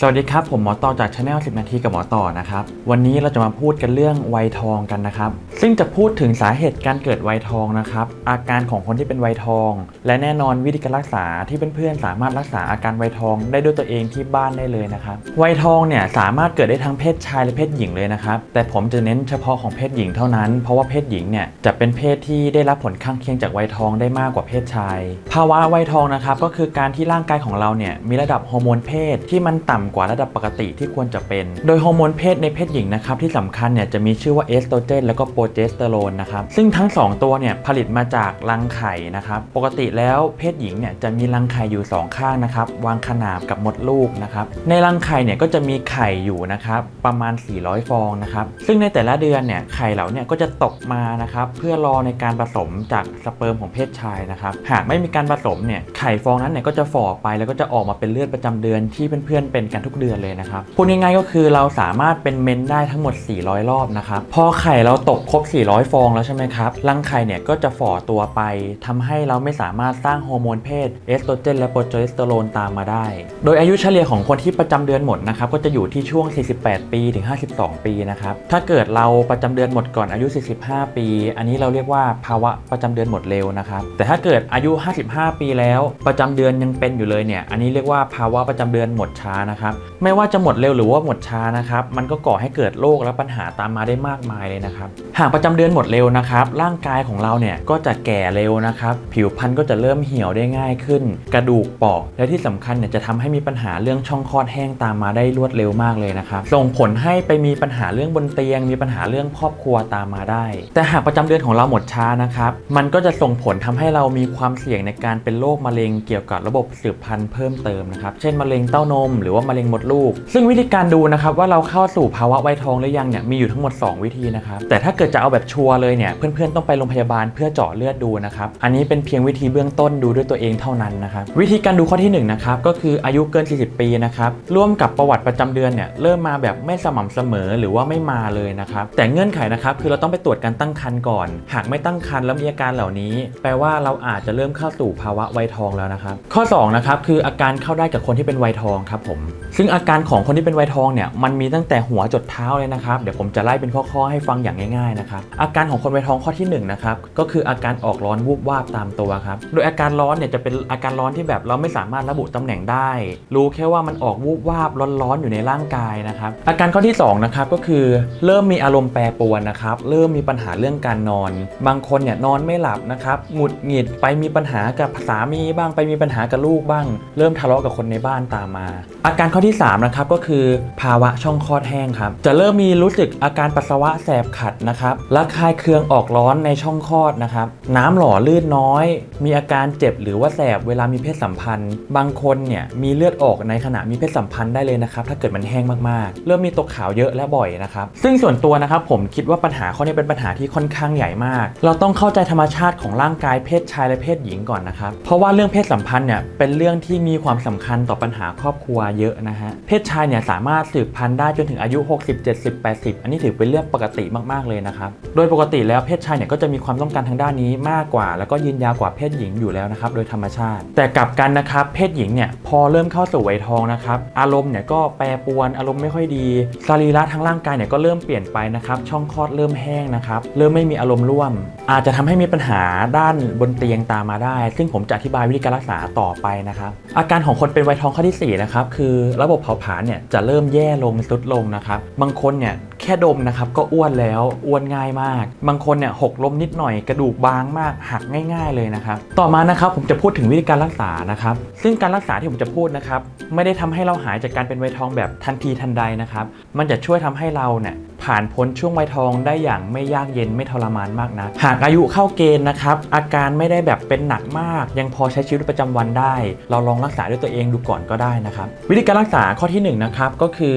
สวัสดีครับ ผมหมอต่อจากช anel 10 นาทีกับหมอต่อนะครับ วันนี้เราจะมาพูดกันเรื่องวัยทองกันนะครับ ซึ่งจะพูดถึงสาเหตุการเกิดวัยทองนะครับ อาการของคนที่เป็นวัยทอง และแน่นอนวิธีการรักษาที่เพื่อนๆสามารถรักษาอาการวัยทองได้ด้วยตัวเองที่บ้านได้เลยนะครับวัยทองเนี่ยสามารถเกิดได้ทั้งเพศชายและเพศหญิงเลยนะครับ แต่ผมจะเน้นเฉพาะของเพศหญิงเท่านั้น เพราะว่าเพศหญิงเนี่ยจะเป็นเพศที่ได้รับผลข้างเคียงจากวัยทองได้มากกว่าเพศชาย ภาวะวัยทองนะครับก็คือการที่ร่างกายของเราเนี่ยมีระดับฮอร์โมนเพศที่มันต่ำกว่าระดับปกติที่ควรจะเป็น โดยฮอร์โมนเพศในเพศหญิงนะครับที่สำคัญเนี่ยจะมีชื่อว่าเอสโตรเจนแล้วก็โปรเจสเตอโรนนะครับซึ่งทั้ง 2 ตัวเนี่ยผลิตมาจากรังไข่นะครับปกติแล้วเพศหญิงเนี่ยจะมีรังไข่อยู่ 2 ข้างนะครับวางขนาบกับมดลูกนะครับในรังไข่เนี่ยก็จะมีไข่อยู่นะครับประมาณ 400 ฟองนะครับซึ่งในแต่ละเดือนเนี่ยไข่เหล่าเนี่ยก็จะตกมานะครับเพื่อรอในการผสมจากสเปิร์มของเพศชายนะครับหากไม่มีการผสมเนี่ยไข่ฟองนั้นเนี่ยก็จะฝ่อไปแล้วก็จะออกมาเป็นเลือดประจำเดือนที่เพื่อนๆเป็นกันทุกเดือนเลยนะครับพูดง่ายๆก็คือเราสามารถเป็นเมนได้ทั้งหมด 400 รอบนะครับพอไข่เราตกครบ 400 ฟองแล้วใช่ไหมครับรังไข่เนี่ยก็จะฝ่อตัวไปทำให้เราไม่สามารถสร้างฮอร์โมนเพศเอสโตรเจนและโปรเจสเตอโรนตามมาได้ โดยอายุเฉลี่ยของคนที่ประจำเดือนหมดนะครับก็จะอยู่ที่ช่วง 48 ปีถึง 52 ปีนะครับถ้าเกิดเราประจำเดือนหมดก่อนอายุ 45 ปี อันนี้เราเรียกว่าภาวะประจำเดือนหมดเร็วนะครับแต่ถ้าเกิดอายุ 55 ปีแล้วประจำเดือนยังเป็นอยู่เลยเนี่ยอันนี้เรียกว่าภาวะประจำเดือนหมดช้านะครับไม่ว่าจะหมดเร็วหรือว่าหมดช้านะครับ มันก็ก่อให้เกิดโรคและปัญหาตามมาได้มากมายเลยนะครับ หากประจำเดือนหมดเร็วนะครับ ร่างกายของเราเนี่ยก็จะแก่เร็วนะครับ ผิวพรรณก็จะเริ่มเหี่ยวได้ง่ายขึ้น กระดูกเปราะและที่สำคัญเนี่ยจะทำให้มีปัญหาเรื่องช่องคลอดแห้งตามมาได้รวดเร็วมากเลยนะครับ ส่งผลให้ไปมีปัญหาเรื่องบนเตียง มีปัญหาเรื่องครอบครัวตามมาได้ แต่หากประจำเดือนของเราหมดช้านะครับ มันก็จะส่งผลทำให้เรามีความเสี่ยงในการเป็นโรคมะเร็งเกี่ยวกับระบบสืบพันธุ์เพิ่มเติมนะครับ เช่นมะเร็งเต้านมหรือว่ามะเร็งมดลูก ซึ่งวิธีการดูนะครับว่าเราเข้าสู่ภาวะวัยทองหรือยังเนี่ยมีอยู่ทั้งหมด 2 วิธีนะครับแต่ถ้าเกิดจะเอาแบบชัวร์เลยเนี่ยเพื่อนๆต้องไปโรงพยาบาลเพื่อเจาะเลือดดูนะครับอันนี้เป็นเพียงวิธีเบื้องต้นดูด้วยตัวเองเท่านั้นนะครับวิธีการดูข้อที่1นะครับก็คืออายุเกิน 40 ปีนะครับร่วมกับประวัติประจำเดือนเนี่ยเริ่มมาแบบไม่สม่ำเสมอหรือว่าไม่มาเลยนะครับแต่เงื่อนไขนะครับคือเราต้องไปตรวจการตั้งครรภ์ก่อน หากไม่ตั้งครรภ์แล้วมีอาการเหล่านี้ แปลว่าเราอาจจะเริ่มเข้าสู่ภาวะวัยทองแล้วนะครับข้อ2นะครับคืออาการเข้าได้กับคนที่เป็นวัยทองครับผมซึ่งอาการของคนที่เป็นไวทองเนี่ยมันมีตั้งแต่หัวจดเท้าเลยนะครับ เดี๋ยวผมจะไล่เป็นข้อๆให้ฟังอย่างง่ายๆนะครับอาการของคนไวทองข้อที่หนึ่งนะครับก็คืออาการออกร้อนวูบวาบตามตัวครับโดยอาการร้อนเนี่ยจะเป็นอาการร้อนที่แบบเราไม่สามารถระบุตำแหน่งได้ รู้แค่ว่ามันออกวูบวาบร้อนๆอยู่ในร่างกายนะครับอาการข้อที่สองนะครับก็คือเริ่มมีอารมณ์แปรปรวนนะครับเริ่มมีปัญหาเรื่องการนอน บางคนเนี่ยนอนไม่หลับนะครับหงุดหงิดไปมีปัญหากับสามีบ้างไปมีปัญหากับลูกบ้าง เริ่มทะเลาะกับคนในบ้านตามมา อาการข้อที่สามนะครับก็คือภาวะช่องคลอดแห้งครับจะเริ่มมีรู้สึกอาการปัสสาวะแสบขัดนะครับระคายเคืองออกร้อนในช่องคลอดนะครับน้ำหล่อลื่นน้อย มีอาการเจ็บหรือว่าแสบเวลามีเพศสัมพันธ์ บางคนเนี่ยมีเลือดออกในขณะมีเพศสัมพันธ์ได้เลยนะครับถ้าเกิดมันแห้งมากๆ เริ่มมีตกขาวเยอะและบ่อยนะครับซึ่งส่วนตัวนะครับผมคิดว่าปัญหาข้อนี้เป็นปัญหาที่ค่อนข้างใหญ่มาก เราต้องเข้าใจธรรมชาติของร่างกายเพศชายและเพศหญิงก่อนนะครับเพราะว่าเรื่องเพศสัมพันธ์เนี่ยเป็นเรื่องที่มีความสำคัญต่อปัญหาครอบครัวเยอะนะฮะ เพศชายเนี่ยสามารถสืบพันธุ์ได้จนถึงอายุ 60 70 80 อันนี้ถือเป็นเรื่องปกติมากๆเลยนะครับ โดยปกติแล้วเพศชายเนี่ยก็จะมีความต้องการทางด้านนี้มากกว่า แล้วก็ยืนยาวกว่าเพศหญิงอยู่แล้วนะครับโดยธรรมชาติ แต่กลับกันนะครับเพศหญิงเนี่ยพอเริ่มเข้าสู่วัยทองนะครับอารมณ์เนี่ยก็แปรปรวนอารมณ์ไม่ค่อยดีสรีระทางร่างกายเนี่ยก็เริ่มเปลี่ยนไปนะครับช่องคลอดเริ่มแห้งนะครับเริ่มไม่มีอารมณ์ร่วม อาจจะทำให้มีปัญหาด้านบนเตียงตามมาได้ ซึ่งผมจะอธิบายวิธีการรักษาต่อไปนะครับอาการของคนเป็นวัยทองข้อที่สี่นะครับคือระบบเผาผลาญเนี่ยจะเริ่มแย่ลงสุดลงนะครับ บางคนเนี่ยแค่ดมนะครับก็อ้วนแล้วอ้วนง่ายมาก บางคนเนี่ยหกล้มนิดหน่อยกระดูกบางมากหักง่าย ๆเลยนะครับ ต่อมานะครับผมจะพูดถึงวิธีการรักษานะครับ ซึ่งการรักษาที่ผมจะพูดนะครับไม่ได้ทำให้เราหายจากการเป็นไวทองแบบทันทีทันใดนะครับ มันจะช่วยทำให้เราเนี่ย ผ่านพ้นช่วงวัยทองได้อย่างไม่ยากเย็นไม่ทรมานมากนะหากอายุเข้าเกณฑ์นะครับ อาการไม่ได้แบบเป็นหนักมาก ยังพอใช้ชีวิตประจำวันได้ เราลองรักษาด้วยตัวเองดูก่อนก็ได้นะครับ วิธีการรักษาข้อที่หนึ่งนะครับก็คือ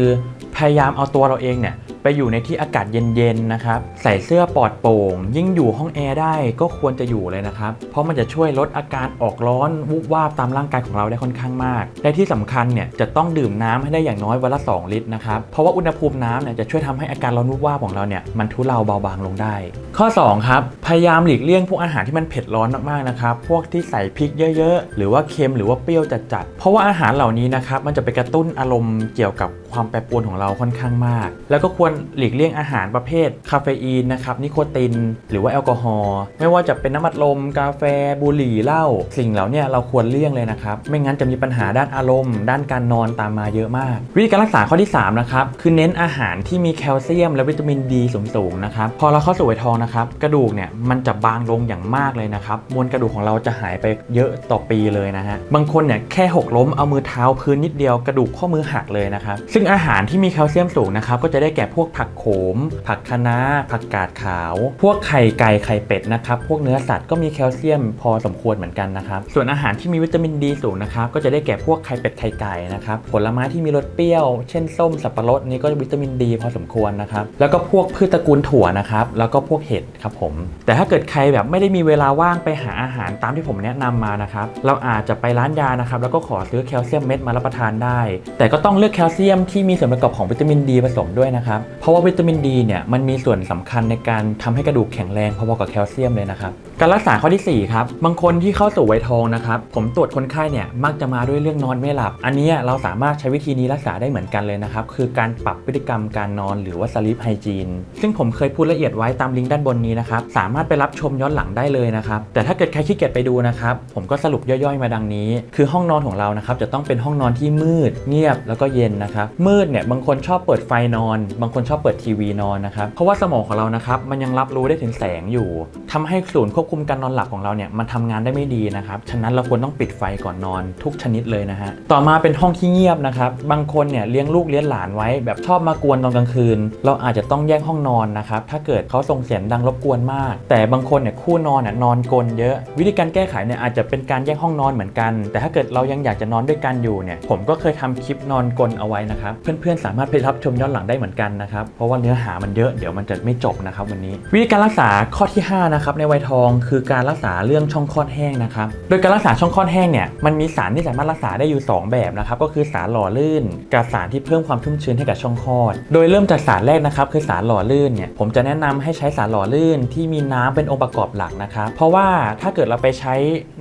พยายามเอาตัวเราเองเนี่ย ไปอยู่ในที่อากาศเย็นๆนะครับใส่เสื้อปลอดโปร่ง ยิ่งอยู่ห้องแอร์ได้ก็ควรจะอยู่เลยนะครับ เพราะมันจะช่วยลดอาการออกร้อนวูบวาบตามร่างกายของเราได้ค่อนข้างมาก และที่สำคัญเนี่ยจะต้องดื่มน้ำให้ได้อย่างน้อยวันละ 2 ลิตรนะครับเพราะว่าอุณหภูมิน้ำเนี่ยจะช่วยทำให้อาการร้อนวูบวาบของเราเนี่ยมันทุเลาเบาบางลงได้ ข้อ2ครับพยายามหลีกเลี่ยงพวกอาหารที่มันเผ็ดร้อนมากๆนะครับพวกที่ใส่พริกเยอะ ๆ หรือว่าเค็มหรือว่าเปรี้ยวจัดๆเพราะว่าอาหารเหล่านี้นะครับมันจะไปกระตุ้นอารมณ์เกี่ยวกับความแปรปรวนของเราค่อนข้างมาก แล้วก็ควรหลีกเลี่ยงอาหารประเภทคาเฟอีนนะครับนิโคติน หรือว่าแอลกอฮอล์ไม่ว่าจะเป็นน้ำมันลม กาแฟ บุหรี่เหล้าสิ่งเหล่านี้เราควรเลี่ยงเลยนะครับ ไม่งั้นจะมีปัญหาด้านอารมณ์ ด้านการนอนตามมาเยอะมาก วิธีการรักษาข้อที่ 3 นะครับ คือเน้นอาหารที่มีแคลเซียม และวิตามินดีสูงๆนะครับพอเราเข้าสู่วัยทองนะครับกระดูกเนี่ยมันจะบางลงอย่างมากเลยนะครับมวลกระดูกของเราจะหายไปเยอะต่อปีเลยนะฮะบางคนเนี่ยแค่หกล้มเอามือเท้าพื้นนิดเดียวกระดูกข้อมือหักเลยนะครับซึงอาหารที่มีแคลเซียมสูงนะครับ ก็จะได้แก่พวกผักโขม ผักคะน้า ผักกาดขาว พวกไข่ไก่ไข่เป็ดนะครับ พวกเนื้อสัตว์ก็มีแคลเซียมพอสมควรเหมือนกันนะครับ ส่วนอาหารที่มีวิตามินดีสูงนะครับ ก็จะได้แก่พวกไข่เป็ดไข่ไก่นะครับ ผลไม้ที่มีรสเปรี้ยว เช่นส้มสับปะรดนี่ก็วิตามินดีพอสมควรนะครับ แล้วก็พวกพืชตระกูลถั่วนะครับ แล้วก็พวกเห็ดครับผม แต่ถ้าเกิดใครแบบไม่ได้มีเวลาว่างไปหาอาหารตามที่ผมแนะนำมานะครับ เราอาจจะไปร้านยานะครับ แล้วก็ขอซื้อแคลเซียมเม็ดมารับประทานได้ แต่ก็ต้องเลือกแคลเซียมที่มีส่วนประกอบของวิตามินดีผสมด้วยนะครับ เพราะว่าวิตามินดีเนี่ยมันมีส่วนสำคัญในการทำให้กระดูกแข็งแรงพอๆกับแคลเซียมเลยนะครับ การรักษาข้อที่สี่ครับ บางคนที่เข้าสู่วัยทองนะครับ ผมตรวจคนไข้เนี่ยมักจะมาด้วยเรื่องนอนไม่หลับ อันนี้เราสามารถใช้วิธีนี้รักษาได้เหมือนกันเลยนะครับ คือการปรับพฤติกรรมการนอนหรือว่า sleep hygiene ซึ่งผมเคยพูดละเอียดไว้ตามลิงก์ด้านบนนี้นะครับ สามารถไปรับชมย้อนหลังได้เลยนะครับ แต่ถ้าเกิดใครขี้เกียจไปดูนะครับ ผมก็สรุปย่อยๆ มาดังนี้ คือห้องนอนของเรานะครับจะต้องเป็นห้องนอนที่มืด เงียบแล้วก็เย็นนะครับมืดเนี่ยบางคนชอบเปิดไฟนอน บางคนชอบเปิดทีวีนอนนะครับเพราะว่าสมองของเรานะครับมันยังรับรู้ได้ถึงแสงอยู่ทำให้ศูนย์ควบคุมการนอนหลับของเราเนี่ยมันทำงานได้ไม่ดีนะครับฉะนั้นเราควรต้องปิดไฟก่อนนอนทุกชนิดเลยนะฮะต่อมาเป็นห้องที่เงียบนะครับบางคนเนี่ยเลี้ยงลูกเลี้ยงหลานไว้ แบบชอบมากวนตอนกลางคืน เราอาจจะต้องแยกห้องนอนนะครับถ้าเกิดเขาส่งเสียงดังรบกวนมาก แต่บางคนเนี่ยคู่นอนเนี่ยนอนกลนเยอะ วิธีการแก้ไขเนี่ยอาจจะเป็นการแยกห้องนอนเหมือนกัน แต่ถ้าเกิดเรายังอยากจะนอนด้วยกันอยู่เนี่ยผมก็เคยทำคลิปนอนกลนเอาไว้นะครับเพื่อนๆ สามารถไปรับชมย้อนหลังได้เหมือนกันนะครับ เพราะว่าเนื้อหามันเยอะเดี๋ยวมันจะไม่จบนะครับวันนี้ วิธีการรักษาข้อที่5นะครับในวัยทองคือการรักษาเรื่องช่องคลอดแห้งนะครับ โดยการรักษาช่องคลอดแห้งเนี่ยมันมีสารที่สามารถรักษาได้อยู่ 2 แบบนะครับก็คือสารหล่อลื่น กับสารที่เพิ่มความชุ่มชื้นให้กับช่องคลอด โดยเริ่มจากสารแรกนะครับคือสารหล่อลื่นเนี่ยผมจะแนะนำให้ใช้สารหล่อลื่นที่มีน้ำเป็นองค์ประกอบหลักนะครับเพราะว่าถ้าเกิดเราไปใช้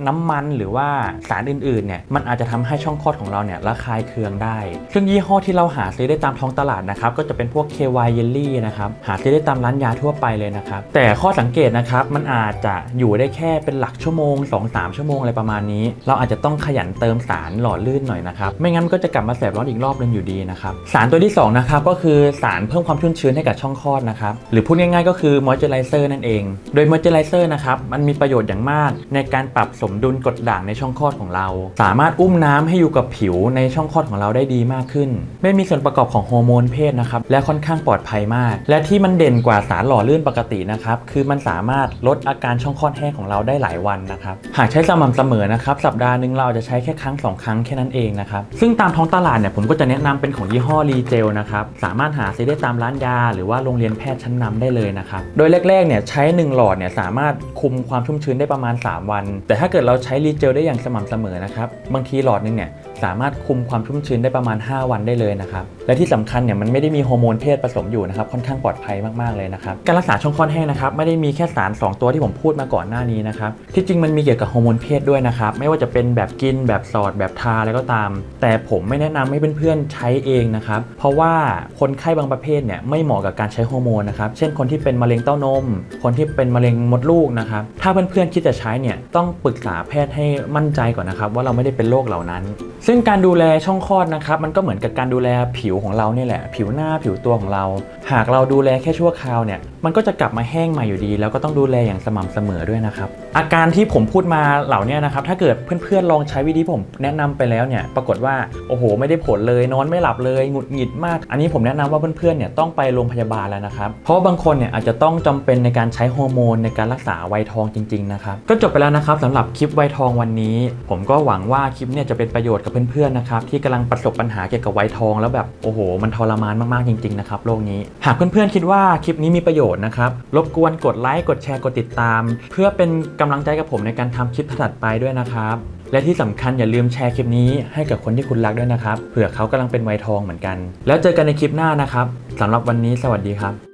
น้ำมันหรือว่าสารอื่นๆเนี่ยมันอาจจะทำให้ช่องคลอดของเราเนี่ยระคายเคืองได้ ซึ่งยี่ห้อที่เราหาซื้อได้ตามท้องตลาดนะครับก็จะเป็นพวก KY Jelly นะครับหาซื้อได้ตามร้านยาทั่วไปเลยนะครับแต่ข้อสังเกตนะครับมันอาจจะอยู่ได้แค่เป็นหลักชั่วโมง 2-3 ชั่วโมงอะไรประมาณนี้ เราอาจจะต้องขยันเติมสารหล่อลื่นหน่อยนะครับไม่งั้นก็จะกลับมาแสบร้อนอีกรอบนึงอยู่ดีนะครับสารตัวที่สองนะครับก็คือสารเพิ่มความชุ่มชื้นให้กับช่องคลอดนะครับหรือพูดง่ายๆก็คือมอยเจอไรเซอร์นั่นเอง โดยมอยเจอไรเซอร์นะครับมันมีประโยชน์อย่างมากในการปรับสมดุลกรดด่างในช่องคลอดของเรา สามารถอุ้มน้ำให้อยู่กับผิวในช่องคลอดของเราได้ดีมากขึ้น ไม่ไมีส่วนประกอบของฮอร์โมนเพศนะครับและค่อนข้างปลอดภัยมาก และที่มันเด่นกว่าสารหล่อลื่นปกตินะครับคือมันสามารถลดอาการช่องคลอดแห้งของเราได้หลายวันนะครับหากใช้สม่ำเสมอนะครับสัปดาห์หนึ่งเราจะใช้แค่ครั้งสองครั้งแค่นั้นเองนะครับซึ่งตามท้องตลาดเนี่ยผมก็จะแนะนำเป็นของยี่ห้อรีเจลนะครับสามารถหาซื้อได้ตามร้านยา หรือว่าโรงเรียนแพทย์ชั้นนำได้เลยนะครับโดยแรกๆเนี่ยใช้ 1 หลอดเนี่ยสามารถคุมความชุ่มชื้นได้ประมาณ 3 วัน แต่ถ้าเกิดเราใช้รีเจลได้อย่างสม่ำเสมอนะครับบางทีหลอดหนึงเนี่ย สามารถคุมความชุ่มชื้นได้ประมาณ 5 วันได้เลยนะครับ และที่สำคัญเนี่ยมันไม่ได้มีฮอร์โมนเพศผสมอยู่นะครับค่อนข้างปลอดภัยมากๆเลยนะครับการรักษาช่องคลอดแห้งนะครับไม่ได้มีแค่สาร 2 ตัวที่ผมพูดมาก่อนหน้านี้นะครับที่จริงมันมีเกี่ยวกับฮอร์โมนเพศด้วยนะครับไม่ว่าจะเป็นแบบกินแบบสอดแบบทาอะไรก็ตาม แต่ผมไม่แนะนำให้เพื่อนๆใช้เองนะครับเพราะว่าคนไข้บางประเภทเนี่ยไม่เหมาะกับการใช้ฮอร์โมนนะครับเช่นคนที่เป็นมะเร็งเต้านม คนที่เป็นมะเร็งมดลูกนะครับถ้าเพื่อนๆคิดจะใช้เนี่ยต้องปรึกษาแพทย์ให้มั่นใจก่อนนะครับว่าเราไม่ได้เป็นโรคเหล่านั้นซึ่งการดูแลช่องคลอดนะครับมันก็เหมือนกับการดูแลผิวของเราเนี่ยแหละ ผิวหน้าผิวตัวของเรา หากเราดูแลแค่ชั่วคราวเนี่ยมันก็จะกลับมาแห้งใหม่อยู่ดี แล้วก็ต้องดูแลอย่างสม่ำเสมอด้วยนะครับอาการที่ผมพูดมาเหล่านี้นะครับถ้าเกิดเพื่อนๆลองใช้วิธีผมแนะนำไปแล้วเนี่ยปรากฏว่าโอ้โห ไม่ได้ผลเลยนอนไม่หลับเลยหงุดหงิดมาก อันนี้ผมแนะนำว่าเพื่อนๆเนี่ยต้องไปโรงพยาบาลแล้วนะครับเพราะบางคนเนี่ยอาจจะต้องจำเป็นในการใช้ฮอร์โมนในการรักษาวัยทองจริงๆนะครับก็จบไปแล้วนะครับสำหรับคลิปวัยทองวันนี้ ผมก็หวังว่าคลิปเนี่ยจะเป็นประโยชน์กับเพื่อนๆนะครับที่กำลังประสบปัญหาเกี่ยวกับไวท์ทอง แล้วแบบโอ้โห มันทรมานมากๆจริงๆนะครับโลกนี้ หากเพื่อนๆคิดว่าคลิปนี้มีประโยชน์นะครับรบกวนกดไลค์กดแชร์กดติดตาม เพื่อเป็นกำลังใจกับผมในการทำคลิปถัดไปด้วยนะครับและที่สำคัญอย่าลืมแชร์คลิปนี้ให้กับคนที่คุณรักด้วยนะครับเผื่อเขากำลังเป็นไวท์ทองเหมือนกัน แล้วเจอกันในคลิปหน้านะครับสำหรับวันนี้สวัสดีครับ